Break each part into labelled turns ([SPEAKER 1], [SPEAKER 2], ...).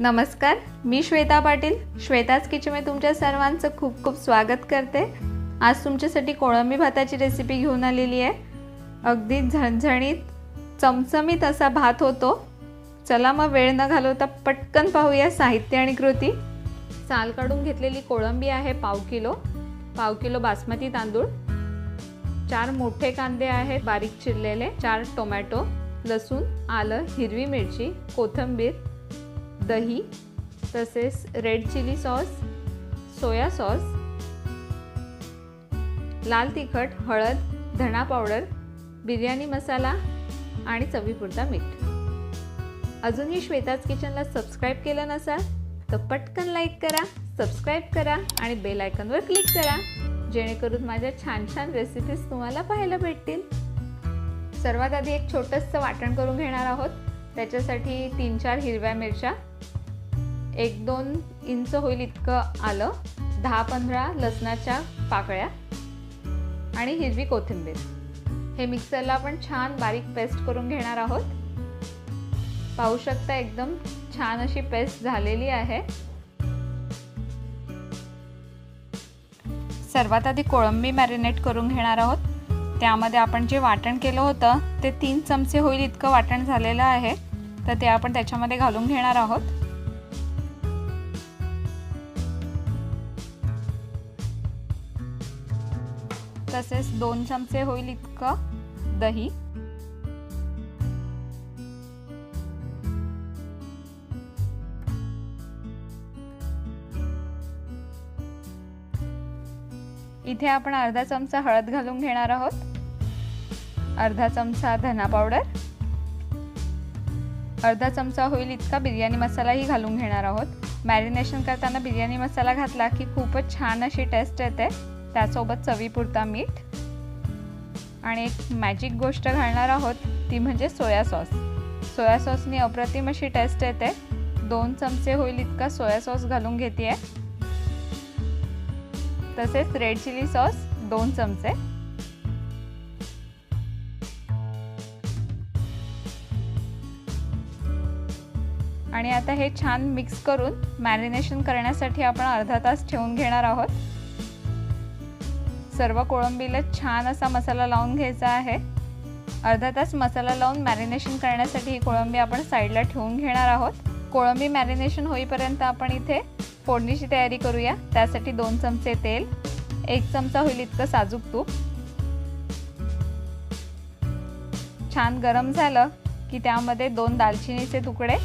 [SPEAKER 1] नमस्कार मी श्वेता पाटील. श्वेताच किचनमध्ये तुमच्या सर्वांचं खूप खूप स्वागत करते. आज तुमच्यासाठी कोळंबी भाताची रेसिपी घेऊन आलेली आहे. अगदी झणझणीत चमचमीत असा भात होतो. चला मग वेळ न घालवता पटकन पाहूया साहित्य आणि कृती. साल काढून घेतलेली कोळंबी आहे पाव किलो. पाव किलो बासमती तांदूळ. चार मोठे कांदे आहेत बारीक चिरलेले. चार टोमॅटो लसूण आलं हिरवी मिरची कोथिंबीर दही तसेच red chilli sauce soya sauce लाल तिखट हळद धणा पावडर बिर्याणी मसाला आणि चवीपुरता मीठ. अजूनही श्वेताज किचनला सबस्क्राईब केलं नसाल तर पटकन लाईक करा सबस्क्राईब करा आणि बेल आयकॉनवर क्लिक करा जेणेकरून माझ्या छान छान रेसिपीज तुम्हाला पाहायला भेटतील. सर्वात आधी एक छोटंसं वाटण करून घेणार आहोत. त्याच्यासाठी तीन चार हिरव्या मिरच्या एक दोन इंच होईल इतकं आलं. दहा पंधरा लसणाच्या पाकळ्या आणि हिरवी कोथिंबीर. हे मिक्सरला आपण छान बारीक पेस्ट करून घेणार आहोत. पाहू शकता एकदम छान अशी पेस्ट झालेली आहे. सर्वात आधी कोळंबी मॅरिनेट करून घेणार आहोत. त्यामध्ये आपण जे वाटण केलं होतं ते तीन चमचे होईल इतकं वाटण झालेलं आहे. तर ते आपण त्याच्यामध्ये घालून घेणार आहोत. तसेच दोन चमचे होईल इतकं दही. इथे आपण अर्धा चमचा हळद घालून घेणार आहोत. अर्धा चमचा धना पावडर. अर्धा चमचा होईल इतका बिर्याणी मसालाही घालून घेणार आहोत. मॅरिनेशन करताना बिर्याणी मसाला घातला की खूपच छान अशी टेस्ट येते. त्यासोबत चवीपुरता मीठ आणि एक मॅजिक गोष्ट घालणार आहोत ती म्हणजे सोया सॉस. सोया सॉसनी अप्रतिम अशी टेस्ट येते. दोन चमचे होईल इतका सोया सॉस घालून घेते तसेच रेड चिली सॉस दोन चमचे. आणि आता हे छान मिक्स करून मॅरिनेशन करण्यासाठी आपण अर्धा तास ठेवून घेणार आहोत. सर्व कोळंबीला छान असा मसाला लावून घ्यायचा आहे. अर्धा तास मसाला लावून मॅरिनेशन करण्यासाठी ही कोळंबी आपण साईडला ठेवून घेणार आहोत. कोळंबी मॅरिनेशन होईपर्यंत आपण इथे फोडणीची तयारी करूया. त्यासाठी दोन चमचे तेल एक चमचा होईल इतकं साजूक तूप. छान गरम झालं की त्यामध्ये दोन दालचिनीचे तुकडे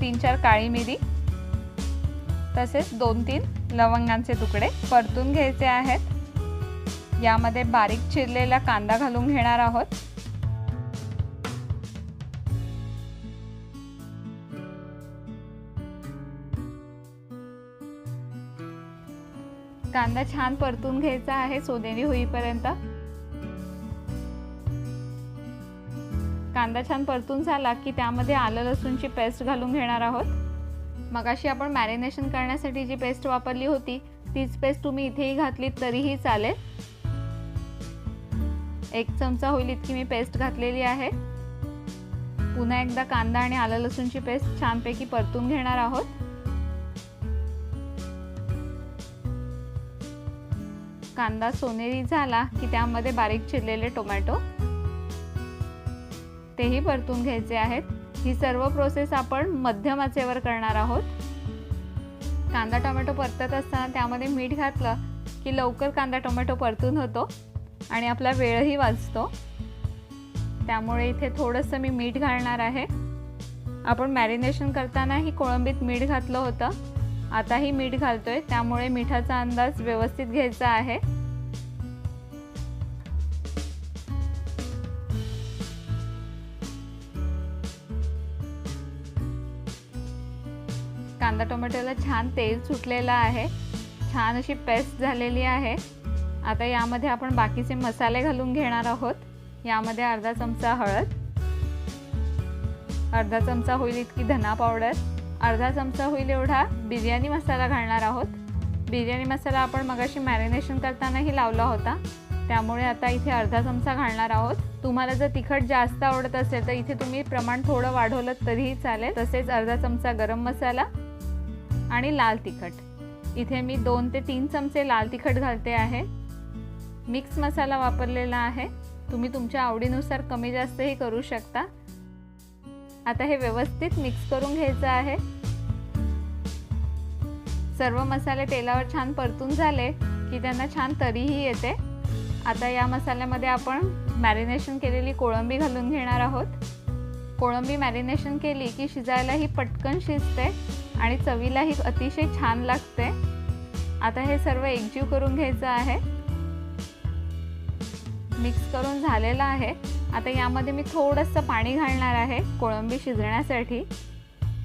[SPEAKER 1] तीन चार काळी मिरी तसेच दोन तीन लवंगांचे तुकडे परतून घ्यायचे आहेत. यामध्ये बारीक चिरलेला कांदा घालून घेणार आहोत. कांदा छान परतून घ्यायचा आहे सोनेरी होईपर्यंत. कांदा छान परतून झाला की त्यामध्ये आलं लसूणची पेस्ट घालून घेणार आहोत. मगाशी आपण मॅरिनेशन करण्यासाठी जी पेस्ट वापरली होती तीच पेस्ट तुम्ही इथेही घातली तरीही चालेल. एक चमचा होईल इतकी मी पेस्ट घातलेली आहे. पुन्हा एकदा कांदा आणि आलं लसूणची पेस्ट छानपैकी परतून घेणार आहोत. कांदा सोनेरी झाला की त्यामध्ये बारीक चिरलेले टोमॅटो. तेही परतून घ्यायचे आहेत. ही सर्व प्रोसेस आपण मध्यम आचेवर करणार आहोत. कांदा टोमॅटो परतत असताना त्यामध्ये मीठ घातलं की लवकर कांदा टोमॅटो परतून होतो आणि आपला वेळही वाचतो. त्यामुळे इथे थोडंसं मी मीठ घालणार आहे. आपण मॅरिनेशन करताना ही कोळंबीत मीठ घातलं होतं. आताही मीठ घालतोय त्यामुळे मिठाचा अंदाज व्यवस्थित घ्यायचा आहे. कांदा टोमॅटोला छान तेल सुटलेलं आहे. छान अशी पेस्ट झालेली आहे. आता यामध्ये आपण बाकीचे मसाले घालून घेणार आहोत. यामध्ये अर्धा चमचा हळद अर्धा चमचा होईल इतकी धना पावडर अर्धा चमचा होईल एवढा बिर्याणी मसाला घालणार आहोत. बिर्याणी मसाला आपण मगाशी मॅरिनेशन करतानाही लावला होता. त्यामुळे आता इथे अर्धा चमचा घालणार आहोत. तुम्हाला जर तिखट जास्त आवडत असेल तर इथे तुम्ही प्रमाण थोडं वाढवलं तरीही चालेल. तसेच अर्धा चमचा गरम मसाला आणि लाल तिखट. इथे मी दोन ते तीन चमचे लाल तिखट घालते आहे. मिक्स मसाला वापरलेला आहे. तुम्ही तुमच्या आवडीनुसार कमी जास्तही करू शकता. आता हे व्यवस्थित मिक्स करून घ्यायचं आहे. सर्व मसाले तेलावर छान परतून झाले की त्यांना छान तरीही येते. आता या मसाल्यामध्ये आपण मॅरिनेशन केलेली कोळंबी घालून घेणार आहोत. कोळंबी मॅरिनेशन केली की शिजायलाही पटकन शिजते. आणि चवीलाही अतिशय छान लागते. आता हे सर्व एकजीव करून घ्यायचं आहे. मिक्स करून झालेलं आहे. आता यामध्ये मी थोडंसं पाणी घालणार आहे कोळंबी शिजण्यासाठी.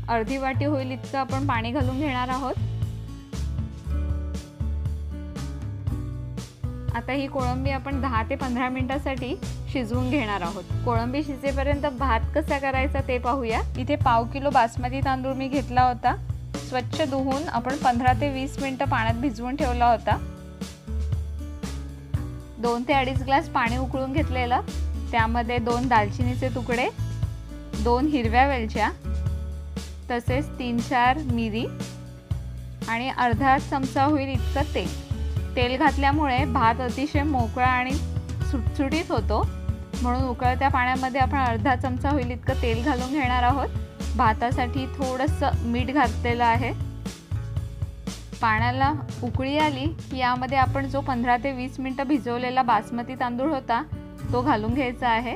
[SPEAKER 1] अर्धी वाटी होईल इतकं आपण पाणी घालून घेणार आहोत. आता ही कोळंबी आपण दहा ते पंधरा मिनिटासाठी शिजवून घेणार आहोत. कोळंबी शिजेपर्यंत भात कसा करायचा ते पाहूया. इथे पाव किलो बासमती तांदूळ मी घेतला होता. स्वच्छ धुवून आपण पंधरा ते वीस मिनटं पाण्यात भिजवून ठेवला होता. दोन ते अडीच ग्लास पाणी उकळून घेतलेलं. त्यामध्ये दोन दालचिनीचे तुकडे दोन हिरव्या वेलच्या तसेच तीन चार मिरी आणि अर्धा चमचा होईल इतकं तेल. तेल घातल्यामुळे भात अतिशय मोकळा आणि सुटसुटीत होतो. म्हणून उकळत्या पाण्यामध्ये आपण अर्धा चमचा होईल इतकं तेल घालून घेणार आहोत. भातासाठी थोडंसं मीठ घातलेलं आहे. पाण्याला उकळी आली की यामध्ये आपण जो पंधरा ते वीस मिनटं भिजवलेला बासमती तांदूळ होता तो घालून घ्यायचा आहे.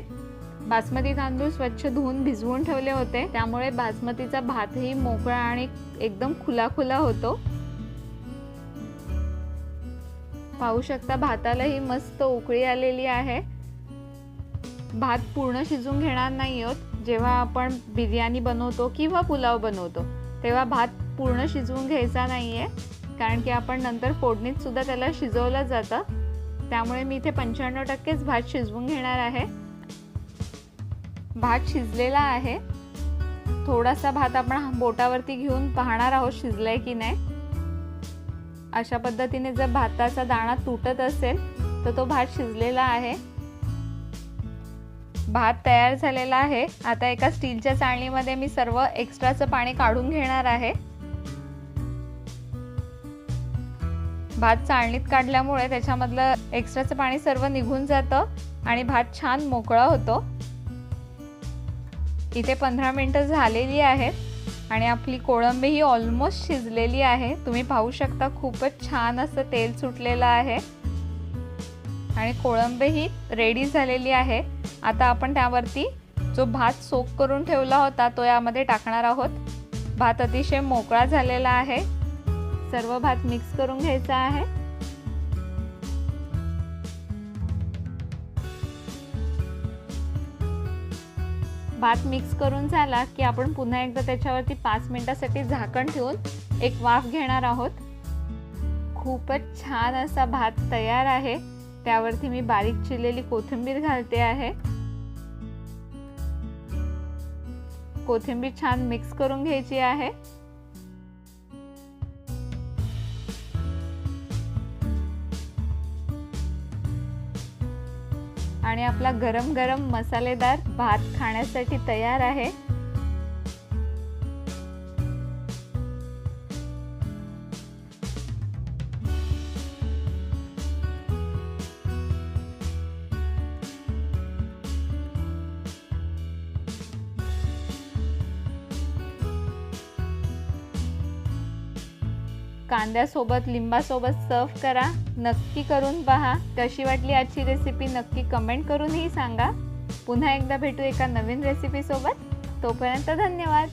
[SPEAKER 1] बासमती तांदूळ स्वच्छ धुवून भिजवून ठेवले होते. त्यामुळे बासमतीचा भातही मोकळा आणि एकदम खुला खुला होतो. पाहू शकता भातालाही मस्त उकळी आलेली आहे. भात पूर्ण शिजून घेणार नाही आहोत. जेव्हा आपण बिर्याणी बनवतो किंवा पुलाव बनवतो तेव्हा भात पूर्ण शिजवून घ्यायचा नाही आहे कारण की आपण नंतर फोडणीत सुद्धा त्याला शिजवलं जातं. त्यामुळे मी इथे पंच्याण्णव टक्केच भात शिजवून घेणार आहे. भात शिजलेला आहे. थोडासा भात आपण बोटावरती घेऊन पाहणार आहोत शिजलाय की नाही. अशा पद्धतीने जर भाताचा दाणा तुटत असेल तर तो भात शिजलेला आहे. भात तयार झालेला आहे. आता एका स्टीलच्या चाळणीमध्ये मी सर्व एक्स्ट्राचं पाणी काढून घेणार आहे. भात चाळणीत काढल्यामुळे त्याच्यामधलं एक्स्ट्राचं पाणी सर्व निघून जातं आणि भात छान मोकळा होतो. इथे पंधरा मिनटं झालेली आहेत आणि आपली कोळंबी ही ऑलमोस्ट शिजलेली आहे. तुम्ही पाहू शकता खूपच छान असं तेल सुटलेलं आहे. आणि कोळंबी ही रेडी झालेली आहे. आता आपण त्यावरती जो भात सोक करून ठेवला होता तो यामध्ये टाकणार आहोत. भात अतिशय मोकळा झालेला आहे. सर्व भात मिक्स करून घ्यायचा आहे. भात मिक्स करून झाला की आपण पुन्हा एकदा त्याच्यावरती पाच मिनिटासाठी झाकण ठेवून एक वाफ घेणार आहोत. खूपच छान असा भात तयार आहे. त्यावरती मी बारीक चिरलेली कोथिंबीर घालते आहे. कोथिंबीर छान मिक्स करून घ्यायची आहे. आणि आपला गरम गरम मसालेदार भात खाण्यासाठी तयार आहे. कांद्यासोबत लिंबासोबत सर्व करा. नक्की करून पहा. कशी वाटली आजची रेसिपी नक्की कमेंट करूनही सांगा. पुन्हा एकदा भेटू एका नवीन रेसिपीसोबत तोपर्यंत धन्यवाद.